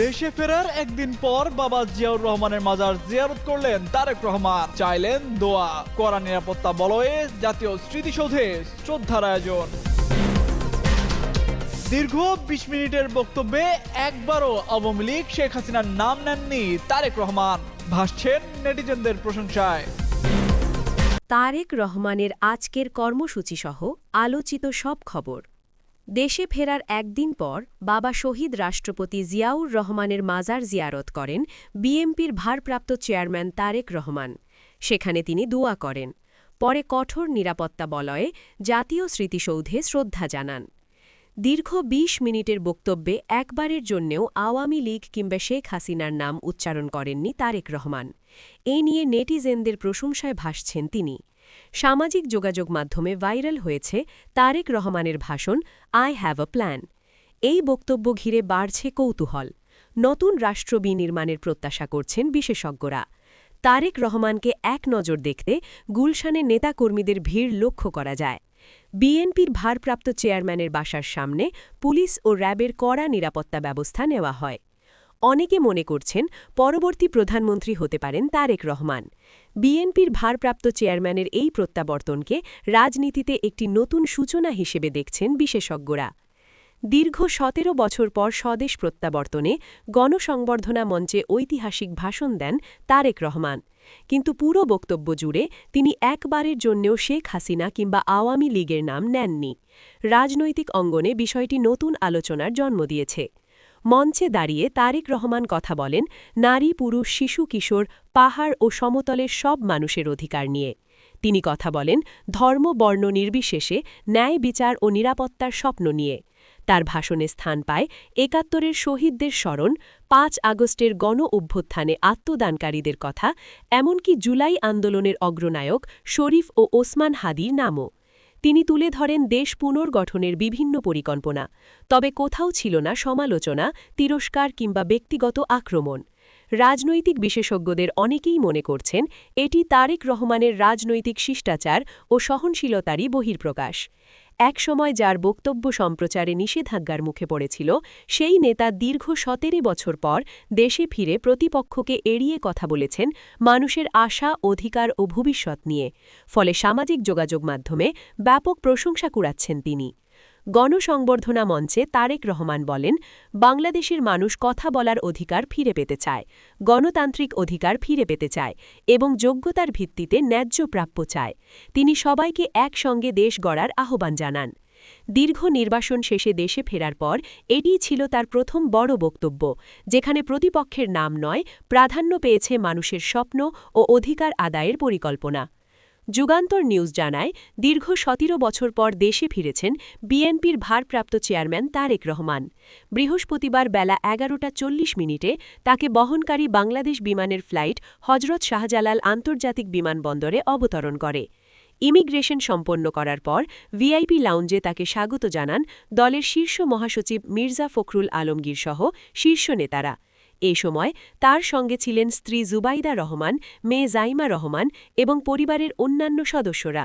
দেশে ফেরার একদিন পর বাবা জিয়াউর রহমানের মাজার জিয়ারত করলেন তারেক রহমান। চাইলেন দোয়া, কড়া নিরাপত্তা বলয়ে জাতীয় স্মৃতিসৌধে শ্রদ্ধার আয়োজন। দীর্ঘ বিশ মিনিটের বক্তব্যে একবারও আওয়ামী লীগ শেখ হাসিনার নাম নেননি তারেক রহমান। ভাসছেন নেটিজেনদের প্রশংসায়। তারেক রহমানের আজকের কর্মসূচি সহ আলোচিত সব খবর। দেশে ফেরার একদিন পর বাবা শহীদ রাষ্ট্রপতি জিয়াউর রহমানের মাজার জিয়ারত করেন বিএমপির ভারপ্রাপ্ত চেয়ারম্যান তারেক রহমান। সেখানে তিনি দোয়া করেন। পরে কঠোর নিরাপত্তা বলয়ে জাতীয় স্মৃতিসৌধে শ্রদ্ধা জানান। দীর্ঘ ২০ মিনিটের বক্তব্যে একবারের জন্যেও আওয়ামী লীগ কিংবা শেখ হাসিনার নাম উচ্চারণ করেননি তারেক রহমান। এ নিয়ে নেটিজেনদের প্রশংসায় ভাসছেন তিনি। সামাজিক যোগাযোগ মাধ্যমে ভাইরাল হয়েছে তারেক রহমানের ভাষণ, আই হ্যাভ আ প্ল্যান এই বক্তব্য ঘিরে বাড়ছে কৌতূহল। নতুন রাষ্ট্র বিনির্মাণের প্রত্যাশা করছেন বিশেষজ্ঞরা। তারেক রহমানকে এক নজর দেখতে গুলশানে নেতাকর্মীদের ভিড় লক্ষ্য করা যায়। বিএনপির ভারপ্রাপ্ত চেয়ারম্যানের বাসার সামনে পুলিশ ও র্যাবের কড়া নিরাপত্তা ব্যবস্থা নেওয়া হয়। অনেকে মনে করছেন পরবর্তী প্রধানমন্ত্রী হতে পারেন তারেক রহমান। বিএনপির ভারপ্রাপ্ত চেয়ারম্যানের এই প্রত্যাবর্তনকে রাজনীতিতে একটি নতুন সূচনা হিসেবে দেখছেন বিশেষজ্ঞরা। দীর্ঘ সতেরো বছর পর স্বদেশ প্রত্যাবর্তনে গণসংবর্ধনা মঞ্চে ঐতিহাসিক ভাষণ দেন তারেক রহমান। কিন্তু পুরো বক্তব্য জুড়ে তিনি একবারের জন্যেও শেখ হাসিনা কিংবা আওয়ামী লীগের নাম নেননি। রাজনৈতিক অঙ্গনে বিষয়টি নতুন আলোচনার জন্ম দিয়েছে। মঞ্চে দাঁড়িয়ে তারেক রহমান কথা বলেন নারী, পুরুষ, শিশু, কিশোর, পাহাড় ও সমতলের সব মানুষের অধিকার নিয়ে। তিনি কথা বলেন ধর্ম, বর্ণ নির্বিশেষে ন্যায়, বিচার ও নিরাপত্তার স্বপ্ন নিয়ে। তার ভাষণে স্থান পায় একাত্তরের শহীদদের স্মরণ, পাঁচ আগস্টের গণ অভ্যুত্থানে আত্মদানকারীদের কথা, এমনকি জুলাই আন্দোলনের অগ্রনায়ক শরীফ ও ওসমান হাদির নামও। তিনি তুলে ধরেন দেশ পুনর্গঠনের বিভিন্ন পরিকল্পনা, তবে কোথাও ছিল না সমালোচনা, তিরস্কার কিংবা ব্যক্তিগত আক্রমণ। রাজনৈতিক বিশেষজ্ঞদের অনেকেই মনে করছেন, এটি তারেক রহমানের রাজনৈতিক শিষ্টাচার ও সহনশীলতারই বহির্প্রকাশ একসময় যার বক্তব্য সম্প্রচারে নিষেধাজ্ঞার মুখে পড়েছিল, সেই নেতা দীর্ঘ সতেরো বছর পর দেশে ফিরে প্রতিপক্ষকে এড়িয়ে কথা বলেছেন মানুষের আশা, অধিকার ও ভবিষ্যৎ নিয়ে। ফলে সামাজিক যোগাযোগ মাধ্যমে ব্যাপক প্রশংসা কুড়াচ্ছেন তিনি। গণসংবর্ধনা মঞ্চে তারেক রহমান বলেন, বাংলাদেশের মানুষ কথা বলার অধিকার ফিরে পেতে চায়, গণতান্ত্রিক অধিকার ফিরে পেতে চায় এবং যোগ্যতার ভিত্তিতে ন্যায্য প্রাপ্য চায়। তিনি সবাইকে একসঙ্গে দেশ গড়ার আহ্বান জানান। দীর্ঘ নির্বাসন শেষে দেশে ফেরার পর এটিই ছিল তার প্রথম বড় বক্তব্য, যেখানে প্রতিপক্ষের নাম নয়, প্রাধান্য পেয়েছে মানুষের স্বপ্ন ও অধিকার আদায়ের পরিকল্পনা। যুগান্তর নিউজ জানায়, দীর্ঘ সতেরো বছর পর দেশে ফিরেছেন বিএনপির ভারপ্রাপ্ত চেয়ারম্যান তারেক রহমান। বৃহস্পতিবার বেলা এগারোটা চল্লিশ মিনিটে তাকে বহনকারী বাংলাদেশ বিমানের ফ্লাইট হজরত শাহজালাল আন্তর্জাতিক বিমানবন্দরে অবতরণ করে। ইমিগ্রেশন সম্পন্ন করার পর ভিআইপি লাউঞ্জে তাকে স্বাগত জানান দলের শীর্ষ মহাসচিব মির্জা ফখরুল আলমগীর সহ শীর্ষ নেতারা। এ সময় তার সঙ্গে ছিলেন স্ত্রী জুবাইদা রহমান, মেয়ে জাইমা রহমান এবং পরিবারের অন্যান্য সদস্যরা।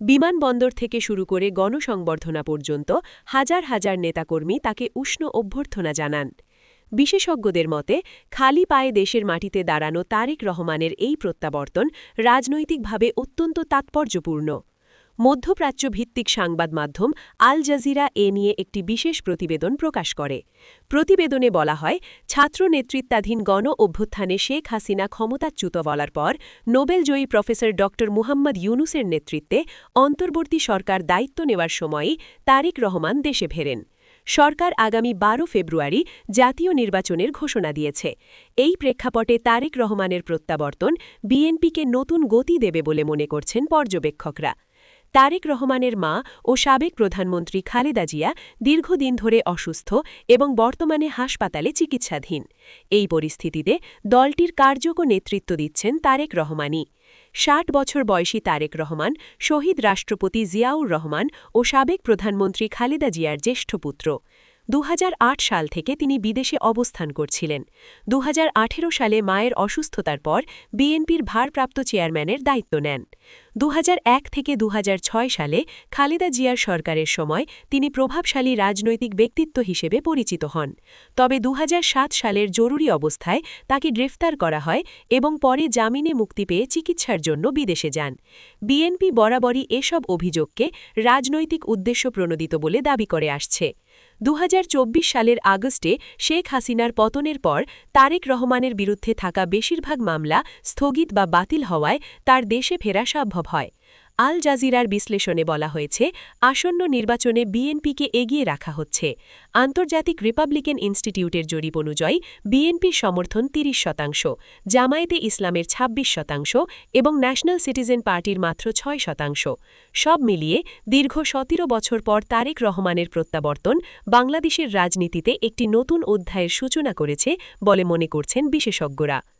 বিমানবন্দর থেকে শুরু করে গণসংবর্ধনা পর্যন্ত হাজার হাজার নেতাকর্মী তাকে উষ্ণ অভ্যর্থনা জানান। বিশেষজ্ঞদের মতে, খালি পায়ে দেশের মাটিতে দাঁড়ানো তারেক রহমানের এই প্রত্যাবর্তন রাজনৈতিকভাবে অত্যন্ত তাৎপর্যপূর্ণ। মধ্যপ্রাচ্য ভিত্তিক সংবাদ মাধ্যম আল জাজিরা এ নিয়ে একটি বিশেষ প্রতিবেদন প্রকাশ করে। প্রতিবেদনে বলা হয়, ছাত্র নেতৃত্বাধীন গণ অভ্যুত্থানে শেখ হাসিনা ক্ষমতাচ্যুত বলার পর নোবেলজয়ী প্রফেসর ড মুহাম্মদ ইউনুসের নেতৃত্বে অন্তর্বর্তী সরকার দায়িত্ব নেওয়ার সময়ই তারিক রহমান দেশে ফেরেন। সরকার আগামী বারো ফেব্রুয়ারি জাতীয় নির্বাচনের ঘোষণা দিয়েছে। এই প্রেক্ষাপটে তারেক রহমানের প্রত্যাবর্তন বিএনপিকে নতুন গতি দেবে বলে মনে করছেন পর্যবেক্ষকরা। তারেক রহমানের মা ও সাবেক প্রধানমন্ত্রী খালেদা জিয়া দীর্ঘদিন ধরে অসুস্থ এবং বর্তমানে হাসপাতালে চিকিৎসাধীন। এই পরিস্থিতিতে দলটির কার্যক নেতৃত্ব দিচ্ছেন তারেক রহমানই। ষাট বছর বয়সী তারেক রহমান, শহীদ রাষ্ট্রপতি জিয়াউর রহমান ও সাবেক প্রধানমন্ত্রী খালেদা জিয়ার জ্যেষ্ঠ পুত্র। দুহাজার আট সাল থেকে তিনি বিদেশে অবস্থান করছিলেন। দুহাজার আঠেরো সালে মায়ের অসুস্থতার পর বিএনপির ভারপ্রাপ্ত চেয়ারম্যানের দায়িত্ব নেন। দুহাজার এক থেকে দুহাজার ছয় সালে খালেদা জিয়ার সরকারের সময় তিনি প্রভাবশালী রাজনৈতিক ব্যক্তিত্ব হিসেবে পরিচিত হন। তবে দুহাজার সাত সালের জরুরি অবস্থায় তাকে গ্রেফতার করা হয় এবং পরে জামিনে মুক্তি পেয়ে চিকিৎসার জন্য বিদেশে যান। বিএনপি বরাবরই এসব অভিযোগকে রাজনৈতিক উদ্দেশ্য প্রণোদিত বলে দাবি করে আসছে। দু হাজার চব্বিশ সালের আগস্টে শেখ হাসিনার পতনের পর তারেক রহমানের বিরুদ্ধে থাকা বেশিরভাগ মামলা স্থগিত বা বাতিল হওয়ায় তার দেশে ফেরা সম্ভব হয়। আল জাজিরার বিশ্লেষণে বলা হয়েছে, আসন্ন নির্বাচনে বিএনপিকে এগিয়ে রাখা হচ্ছে। আন্তর্জাতিক রিপাবলিকান ইনস্টিটিউটের জরিপ অনুযায়ী, বিএনপির সমর্থন ৩০ শতাংশ, জামায়াতে ইসলামের ২৬ শতাংশ এবং ন্যাশনাল সিটিজেন পার্টির মাত্র ছয় শতাংশ। সব মিলিয়ে দীর্ঘ সতেরো বছর পর তারেক রহমানের প্রত্যাবর্তন বাংলাদেশের রাজনীতিতে একটি নতুন অধ্যায়ের সূচনা করেছে বলে মনে করছেন বিশেষজ্ঞরা।